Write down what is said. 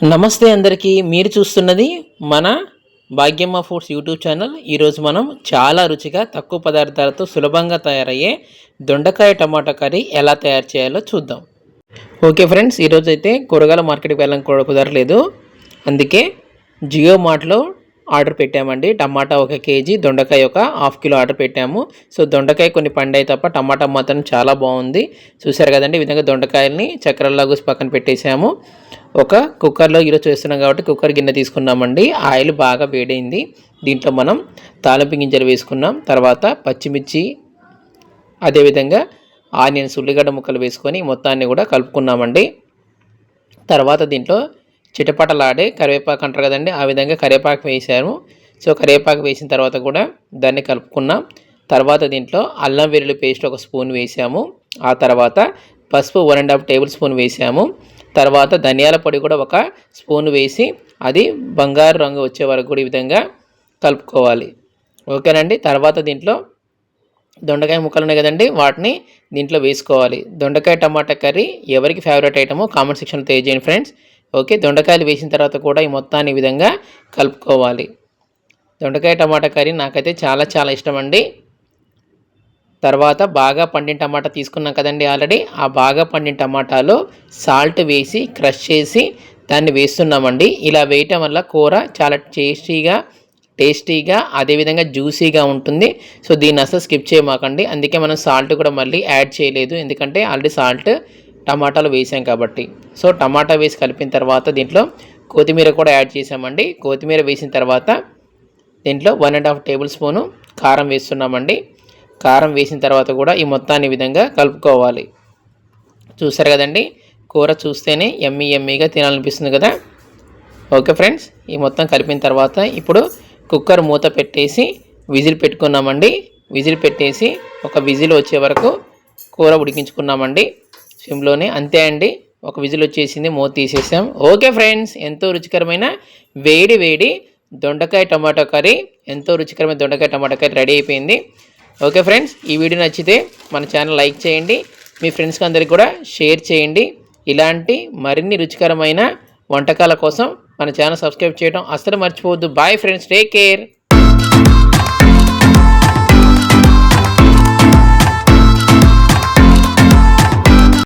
నమస్తే అందరికీ మీరు చూస్తున్నది మన భాగ్యమ్మ ఫుడ్స్ యూట్యూబ్ ఛానల్ ఈరోజు మనం చాలా రుచిగా తక్కువ పదార్థాలతో సులభంగా తయారయ్యే దొండకాయ టమాటా కర్రీ ఎలా తయారు చేయాలో చూద్దాం. ఓకే ఫ్రెండ్స్ ఈరోజు అయితే కూరగాయల మార్కెట్కి వెళ్ళడం కూడా కుదరలేదు. అందుకే జియో మార్ట్లో ఆర్డర్ పెట్టామండి. టమాటా ఒక కేజీ దొండకాయ ఒక హాఫ్ కిలో ఆర్డర్ పెట్టాము. సో దొండకాయ కొన్ని పండాయి తప్ప టమాటా మాత్రం చాలా బాగుంది. చూసారు కదండి ఈ విధంగా దొండకాయల్ని చక్కెరలా కూసి పక్కన పెట్టేసాము. ఒక కుక్కర్లో ఈరోజు చేస్తున్నాం కాబట్టి కుక్కర్ గిన్నె తీసుకున్నామండి. ఆయిల్ బాగా వేడైంది. దీంట్లో మనం తాలింపు గింజలు వేసుకున్నాం. తర్వాత పచ్చిమిర్చి అదేవిధంగా ఆనియన్స్ ఉల్లిగడ్డ ముక్కలు వేసుకొని మొత్తాన్ని కూడా కలుపుకున్నామండి. తర్వాత దీంట్లో చిటపటలాడే కరివేపాకు అంటారు కదండి ఆ విధంగా కరివేపాకు వేసాము సో కరివేపాకు వేసిన తర్వాత కూడా దాన్ని కలుపుకున్నాం. తర్వాత దీంట్లో అల్లం వెల్లుల్లి పేస్ట్ ఒక స్పూన్ వేసాము ఆ తర్వాత పసుపు one and half tablespoon వేసాము తర్వాత ధనియాల పొడి కూడా ఒక స్పూన్ వేసి అది బంగారు రంగు వచ్చే వరకు కూడా ఈ విధంగా కలుపుకోవాలి. ఓకేనండి? తర్వాత దీంట్లో దొండకాయ ముక్కలు ఉన్నాయి కదండి వాటిని దీంట్లో వేసుకోవాలి. దొండకాయ టమాటా కర్రీ ఎవరికి ఫేవరెట్ ఐటమో కామెంట్ సెక్షన్లో తెలియజేయండి ఫ్రెండ్స్. ఓకే దొండకాయలు వేసిన తర్వాత కూడా ఈ మొత్తాన్ని విధంగా కలుపుకోవాలి. దొండకాయ టమాటా కర్రీ నాకైతే చాలా చాలా ఇష్టం అండి తర్వాత బాగా పండిన టమాటా తీసుకున్నాం కదండి ఆల్రెడీ. ఆ బాగా పండిన టమాటాలో సాల్ట్ వేసి క్రష్ చేసి దాన్ని వేస్తున్నామండి. ఇలా వేయటం వల్ల కూర చాలా టేస్టీగా టేస్టీగా అదేవిధంగా జ్యూసీగా ఉంటుంది. సో దీన్ని అసలు స్కిప్ చేయమాకండి. అందుకే మనం సాల్ట్ కూడా మళ్ళీ యాడ్ చేయలేదు. ఎందుకంటే ఆల్రెడీ సాల్ట్ టమాటాలు వేసాం కాబట్టి. సో టమాటా వేసి కలిపిన తర్వాత దీంట్లో కొత్తిమీర కూడా యాడ్ చేసామండి. కొత్తిమీర వేసిన తర్వాత దీంట్లో one and half tablespoon కారం వేస్తున్నామండి. కారం వేసిన తర్వాత కూడా ఈ మొత్తాన్ని విధంగా కలుపుకోవాలి. చూసారు కదండి? కూర చూస్తేనే ఎమ్మీ ఎమ్మీగా తినాలనిపిస్తుంది కదా? ఓకే ఫ్రెండ్స్ ఈ మొత్తం కలిపిన తర్వాత ఇప్పుడు కుక్కర్ మూత పెట్టేసి విజిల్ పెట్టుకున్నామండి. విజిల్ పెట్టేసి ఒక విజిల్ వచ్చే వరకు కూర ఉడికించుకున్నామండి. సిమ్లోనే అంతే అండి. ఒక విజిల్ వచ్చేసింది మూత తీసేసాం. ఓకే ఫ్రెండ్స్ ఎంతో రుచికరమైన వేడి వేడి దొండకాయ టమాటో కర్రీ. ఎంతో రుచికరమైన దొండకాయ టమాటో కర్రీ రెడీ అయిపోయింది. ఓకే ఫ్రెండ్స్ ఈ వీడియో నచ్చితే మన ఛానల్ లైక్ చేయండి. మీ ఫ్రెండ్స్కి అందరికి కూడా షేర్ చేయండి. ఇలాంటి మరిన్ని రుచికరమైన వంటకాల కోసం మన ఛానల్ సబ్స్క్రైబ్ చేయడం అస్సలు మర్చిపోవద్దు. Bye friends take care.